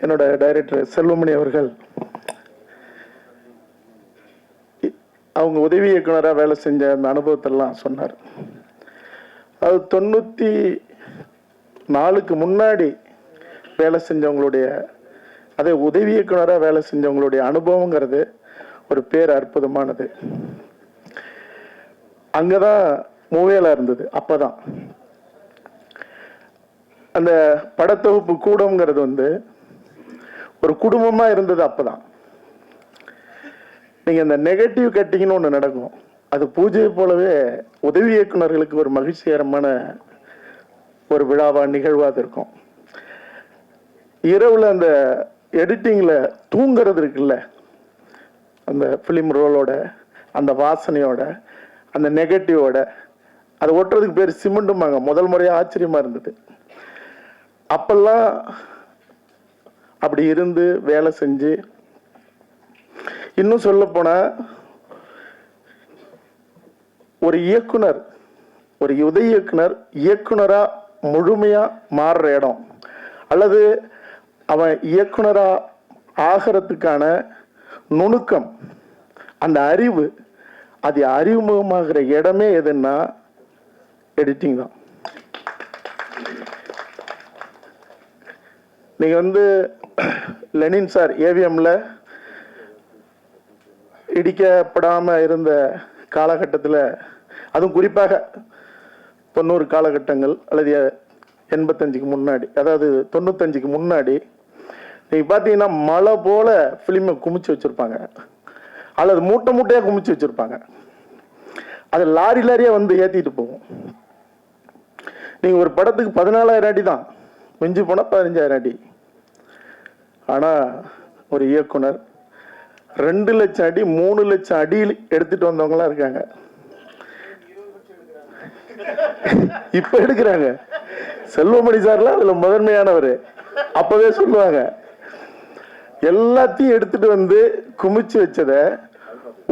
என்னோட டைரக்டர் செல்வமணி அவர்கள் இ- அவங்க உதவி இயக்குனராக வேலை செஞ்ச அந்த அனுபவத்தெல்லாம் சொன்னார். அது தொண்ணூற்றி நாலுக்கு முன்னாடி வேலை செஞ்சவங்களுடைய அதே உதவி இயக்குனராக வேலை செஞ்சவங்களுடைய அனுபவங்கிறது ஒரு பேர் அற்புதமானது. அங்கே தான் மூவேலாக இருந்தது அப்போ தான் அந்த படத்தொகுப்பு கூடங்கிறது வந்து ஒரு குடும்பமா இருந்தது அப்பதான். நீங்க இந்த நெகட்டிவ் கட்டிங்னு ஒண்ணு நடக்கும் அது பூஜையை போலவே உதவி இயக்குனர்களுக்கு ஒரு மகிழ்ச்சிகரமான ஒரு விழாவா நிகழ்வாக இருக்கும். இரவுல அந்த எடிட்டிங்ல தூங்கிறது இருக்குல்ல? அந்த ஃபிலிம் ரோலோட அந்த வாசனையோட அந்த நெகட்டிவோட அதை ஒட்டுறதுக்கு பேர் சிமெண்ட்டுமாங்க முதல் முறையாக ஆச்சரியமாக இருந்தது. அப்பெல்லாம் அப்படி இருந்து வேலை செஞ்சு இன்னும் சொல்ல ஒரு இயக்குனர் ஒரு உதவி இயக்குனர் இயக்குனராக முழுமையாக மாறுற இடம். அல்லது அவன் இயக்குனராக ஆகிறதுக்கான நுணுக்கம் அந்த அறிவு அது அறிமுகமாகிற இடமே எதுன்னா எடிட்டிங் தான். நீங்கள் வந்து லெனின் சார் ஏவிஎம்ல இடிக்கப்படாம இருந்த காலகட்டத்தில் அதுவும் குறிப்பாக தொண்ணூறு காலகட்டங்கள் அல்லது எண்பத்தஞ்சுக்கு முன்னாடி அதாவது தொண்ணூத்தஞ்சுக்கு முன்னாடி நீங்கள் பார்த்தீங்கன்னா மழை போல ஃபிலிமை குமிச்சு வச்சுருப்பாங்க. அல்லது மூட்டை மூட்டையாக குமிச்சு வச்சுருப்பாங்க. அது லாரி லாரியாக வந்து ஏற்றிட்டு போகும். நீங்கள் ஒரு படத்துக்கு பதினாலாயிரம் அடி தான். மிஞ்சி போனால் பதினஞ்சாயிரம் அடி. ஆனால் ஒரு இயக்குனர் ரெண்டு லட்சம் அடி மூணு லட்சம் அடி எடுத்துட்டு வந்தவங்களாம் இருக்காங்க. இப்ப எடுக்கிறாங்க. செல்வமணி சார்லாம் அதுல முதன்மையானவர். அப்பவே சொல்லுவாங்க. எல்லாத்தையும் எடுத்துட்டு வந்து குமிச்சு வச்சத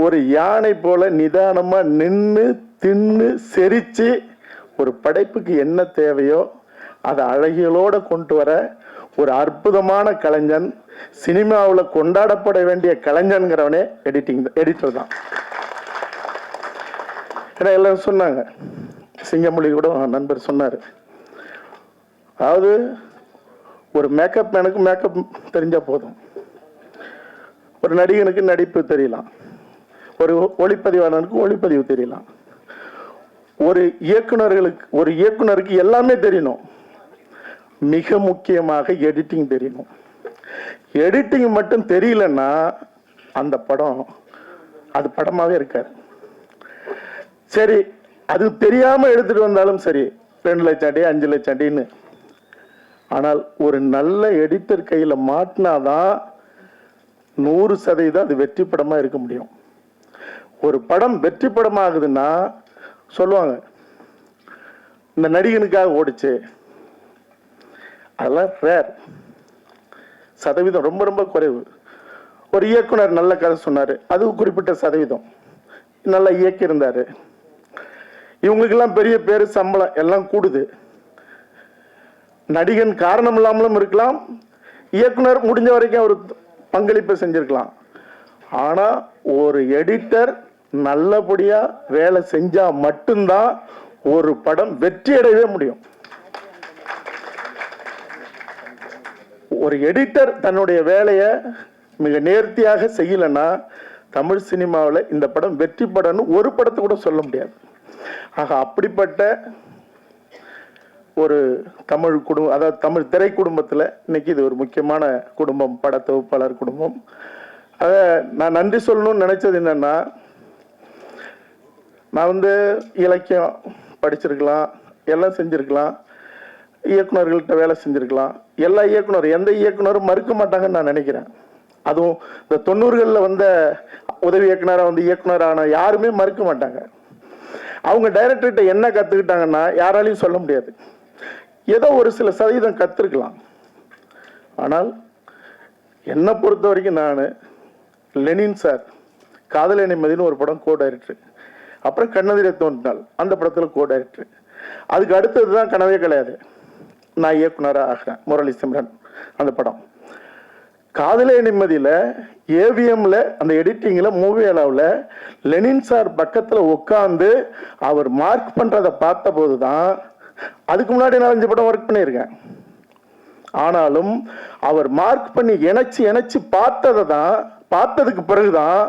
ஒரு யானை போல நிதானமா நின்று தின்னு செரிச்சு ஒரு படைப்புக்கு என்ன தேவையோ அதை அழகியலோட கொண்டு வர ஒரு அற்புதமான கலைஞன் சினிமாவில் கொண்டாடப்பட வேண்டிய கலைஞன்கிறவனே எடிட்டிங் எடிட்டர் தான். ஏன்னா எல்லாரும் சொன்னாங்க. சிங்கமொழி கூட நண்பர் சொன்னார். அதாவது ஒரு மேக்கப் மேனுக்கு மேக்கப் தெரிஞ்சால் போதும். ஒரு நடிகனுக்கு நடிப்பு தெரியலாம். ஒரு ஒளிப்பதிவாளனுக்கு ஒளிப்பதிவு தெரியலாம். ஒரு இயக்குனர்களுக்கு ஒரு இயக்குனருக்கு எல்லாமே தெரியணும். மிக முக்கியமாக எடிட்டிங் தெரியணும். எடிட்டிங் மட்டும் தெரியலன்னா அந்த படம் அது படமாகவே இருக்காது. சரி அது தெரியாமல் எடுத்துகிட்டு வந்தாலும் சரி ரெண்டு லட்சம் அடி அஞ்சு லட்சம் அடின்னு. ஆனால் ஒரு நல்ல எடிட்டர் கையில் மாட்டினாதான் நூறு சதவீதம் அது வெற்றி படமாக இருக்க முடியும். ஒரு படம் வெற்றி படமாகுதுன்னா சொல்லுவாங்க இந்த நடிகனுக்காக ஓடிச்சு அதெல்லாம் ரேர் சதவீதம் ரொம்ப ரொம்ப குறைவு. ஒரு இயக்குனர் நல்ல கதை சொன்னார். அது குறிப்பிட்ட சதவீதம். நல்லா இயக்கியிருந்தார். இவங்களுக்கெல்லாம் பெரிய பேர் சம்பளம் எல்லாம் கூடுது. நடிகன் காரணம் இல்லாமலும் இருக்கலாம். இயக்குனர் முடிஞ்ச வரைக்கும் அவர் பங்களிப்பை செஞ்சுருக்கலாம். ஆனால் ஒரு எடிட்டர் நல்லபடியாக வேலை செஞ்சால் மட்டும்தான் ஒரு படம் வெற்றி அடையவே முடியும். ஒரு எடிட்டர் தன்னுடைய வேலையை மிக நேர்த்தியாக செய்யலைன்னா தமிழ் சினிமாவில் இந்த படம் வெற்றி படம்னு ஒரு படத்தை கூட சொல்ல முடியாது. ஆக அப்படிப்பட்ட ஒரு தமிழ் குடும்பம் அதாவது தமிழ் திரை குடும்பத்தில் இன்னைக்கு இது ஒரு முக்கியமான குடும்பம் பட தொகுப்பாளர் குடும்பம். அதை நான் நன்றி சொல்லணும்னு நினச்சது என்னன்னா நான் வந்து இலக்கியம் படிச்சிருக்கலாம் எல்லாம் செஞ்சிருக்கலாம். இயக்குநர்கள்ட்ட வேலை செஞ்சுருக்கலாம். எல்லா இயக்குனர் எந்த இயக்குனரும் மறுக்க மாட்டாங்கன்னு நான் நினைக்கிறேன். அதுவும் இந்த தொண்ணூறுகளில் வந்த உதவி இயக்குனராக வந்து இயக்குனரான யாருமே மறுக்க மாட்டாங்க. அவங்க டைரக்டர்கிட்ட என்ன கற்றுக்கிட்டாங்கன்னா யாராலையும் சொல்ல முடியாது. ஏதோ ஒரு சில சதவீதம் கற்றுருக்கலாம் ஆனால் என்னை பொறுத்த வரைக்கும் நான் லெனின் சார் காதலை நிம்மதினு ஒரு படம் கோ டைரக்டர் அப்புறம் கண்ணதிரை தோன்றினாள் அந்த படத்தில் கோ டைரக்டர் அதுக்கு அடுத்தது தான் கனவே கிடையாது. நான் இயக்குனராக ஆகிறேன் முரளி சிம்ரன் அந்த படம். காதலே நிம்மதியில் ஏவிஎம்ல அந்த எடிட்டிங்கில் மூவி அளவில் லெனின் சார் பக்கத்தில் உட்காந்து அவர் மார்க் பண்ணுறதை பார்த்தபோது தான் அதுக்கு முன்னாடி நான் அஞ்சு படம் ஒர்க் பண்ணியிருக்கேன். ஆனாலும் அவர் மார்க் பண்ணி இணைச்சி இணைச்சி பார்த்ததை தான் பார்த்ததுக்கு பிறகு தான்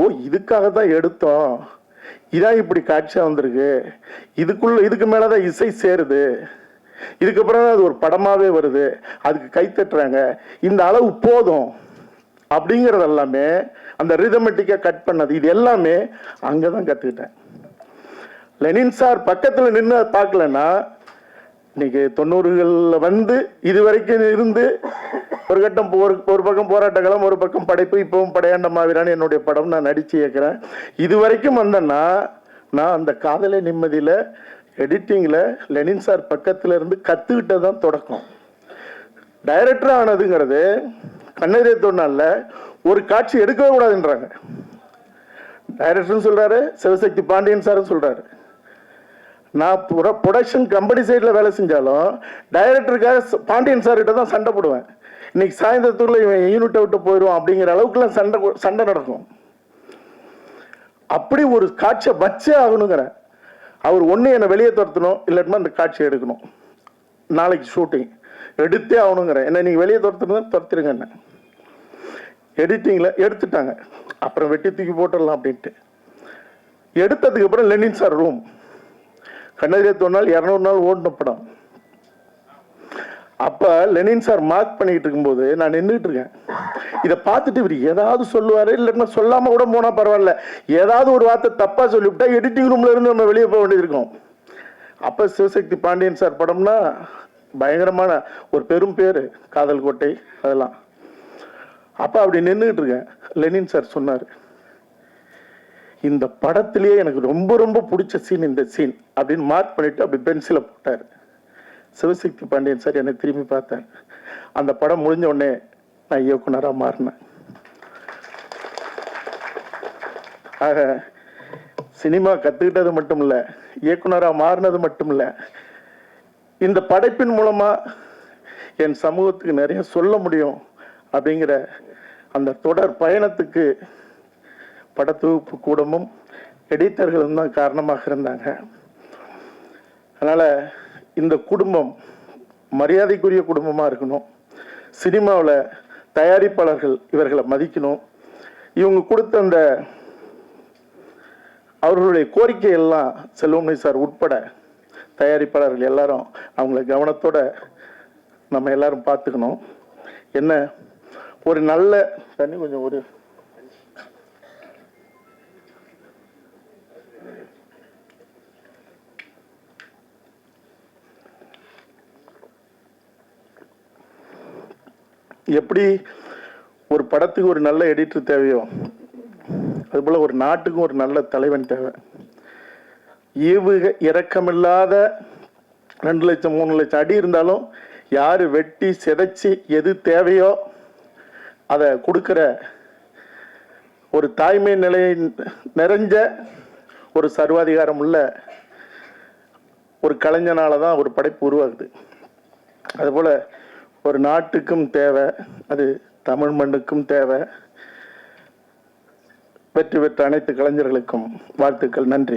ஓ இதுக்காக தான் எடுத்தோம். இதான் இப்படி காட்சியாக வந்திருக்கு. இதுக்குள்ள இதுக்கு மேலே தான் இசை சேருது. இதுக்கப்புறம் தான் அது ஒரு படமாவே வருது. அதுக்கு கை தட்டுறாங்க. இந்த அளவு போதும் அப்படிங்கிறது எல்லாமே அந்த ரிதமெட்டிக்காக கட் பண்ணது இது எல்லாமே அங்கே தான் கற்றுக்கிட்டேன் லெனின் சார் பக்கத்தில் நின்று பார்க்கலன்னா இன்னைக்கு தொண்ணூறுகளில் வந்து இது வரைக்கும் இருந்து ஒரு கட்டம் ஒரு ஒரு பக்கம் போராட்டங்களும் ஒரு பக்கம் படைப்பு இப்பவும் படையாண்ட மாவீரான் என்னுடைய படம் நான் நடிச்சு இயக்கிறேன். இது வரைக்கும் வந்தேன்னா நான் அந்த காதலை நிம்மதியில் எடிட்டிங்கில் லெனின் சார் பக்கத்தில் இருந்து கற்றுக்கிட்டது தான் தொடக்கம். டைரக்டர் ஆனதுங்கிறது கண்ணெதிரே தோணால ஒரு காட்சி எடுக்கவே கூடாதுன்றாங்க. டைரக்டர்னு சொல்கிறாரு சிவசக்தி பாண்டியன் சார்னு சொல்கிறாரு நான் ப்ரொடக்ஷன் கம்பெனி சைடில் வேலை செஞ்சாலும் டைரக்டருக்காக பாண்டியன் சார்கிட்ட தான் சண்டை போடுவேன். இன்னைக்கு சாயந்தரத்துக்குள்ள இவன் யூனிட்டை விட்டு போயிடுவான் அப்படிங்கிற அளவுக்குலாம் சண்டை சண்டை நடக்கும். அப்படி ஒரு காட்சியை வச்சே ஆகணுங்கிறேன் அவர் ஒன்று என்னை வெளியே துரத்தணும் இல்லாட்டினா அந்த காட்சி எடுக்கணும். நாளைக்கு ஷூட்டிங் எடுத்தே ஆகணுங்கிறேன் என்ன நீங்கள் வெளியே துரத்துனது துரத்திடுங்க என்ன. எடிட்டிங்கில் எடுத்துட்டாங்க. அப்புறம் வெட்டி தூக்கி போட்டுடலாம் அப்படின்ட்டு. எடுத்ததுக்கு அப்புறம் லெனின் சார் ரூம் கண்ணகிரே நாள் இரநூறு நாள் ஓடின படம். அப்போ லெனின் சார் மார்க் பண்ணிக்கிட்டு இருக்கும்போது நான் நின்றுட்டு இருக்கேன். இதை பார்த்துட்டு இவர் ஏதாவது சொல்லுவாரு இல்லைன்னா சொல்லாமல் கூட போனால் பரவாயில்ல. ஏதாவது ஒரு வார்த்தை தப்பாக சொல்லிவிட்டா எடிட்டிங் ரூம்ல இருந்து நம்ம வெளியே போக வேண்டியிருக்கோம் அப்போ சிவசக்தி பாண்டியன் சார் படம்னா பயங்கரமான ஒரு பெரும் பேர் காதல் கோட்டை அதெல்லாம். அப்போ அப்படி நின்றுக்கிட்டு இருக்கேன். லெனின் சார் சொன்னார் இந்த படத்திலேயே எனக்கு ரொம்ப ரொம்ப பிடிச்ச சீன் இந்த சீன் அப்படின்னு மார்க் பண்ணிவிட்டு அப்படி பென்சிலை போட்டார். சிவசக்தி பாண்டியன் சார் என்னை திரும்பி பார்த்தார். அந்த படம் முடிஞ்ச உடனே நான் இயக்குனராக மாறினேன். ஆக சினிமா கற்றுக்கிட்டது மட்டும் இல்லை இயக்குனராக மாறினது மட்டும் இல்லை இந்த படைப்பின் மூலமாக என் சமூகத்துக்கு நிறைய சொல்ல முடியும் அப்படிங்கிற அந்த தொடர் பயணத்துக்கு படத்தொகுப்பு கூடமும் எடிட்டர்களும் தான் காரணமாக இருந்தாங்க. அதனால் இந்த குடும்பம் மரியாதைக்குரிய குடும்பமாக இருக்கணும். சினிமாவில் தயாரிப்பாளர்கள் இவர்களை மதிக்கணும். இவங்க கொடுத்த அந்த அவர்களுடைய கோரிக்கை எல்லாம் செல்வமணி சார் உட்பட தயாரிப்பாளர்கள் எல்லாரும் அவங்கள கவனத்தோட நம்ம எல்லாரும் பார்த்துக்கணும். என்ன? ஒரு நல்ல தண்ணி கொஞ்சம் ஒரு எப்படி ஒரு படத்துக்கு ஒரு நல்ல எடிட்டர் தேவையோ அதுபோல் ஒரு நாட்டுக்கும் ஒரு நல்ல தலைவன் தேவை. ஈவு இரக்கமில்லாத ரெண்டு லட்சம் மூணு லட்சம் அடி இருந்தாலும் யார் வெட்டி சிதைச்சி எது தேவையோ அதை கொடுக்குற ஒரு தாய்மை நிலை நிறைஞ்ச ஒரு சர்வாதிகாரம் உள்ள ஒரு கலைஞனால தான் ஒரு படைப்பு உருவாகுது. அதுபோல் ஒரு நாட்டுக்கும் தேவை அது தமிழ் மண்ணுக்கும் தேவை. வெற்றி பெற்ற அனைத்து கலைஞர்களுக்கும் வாழ்த்துக்கள் நன்றி.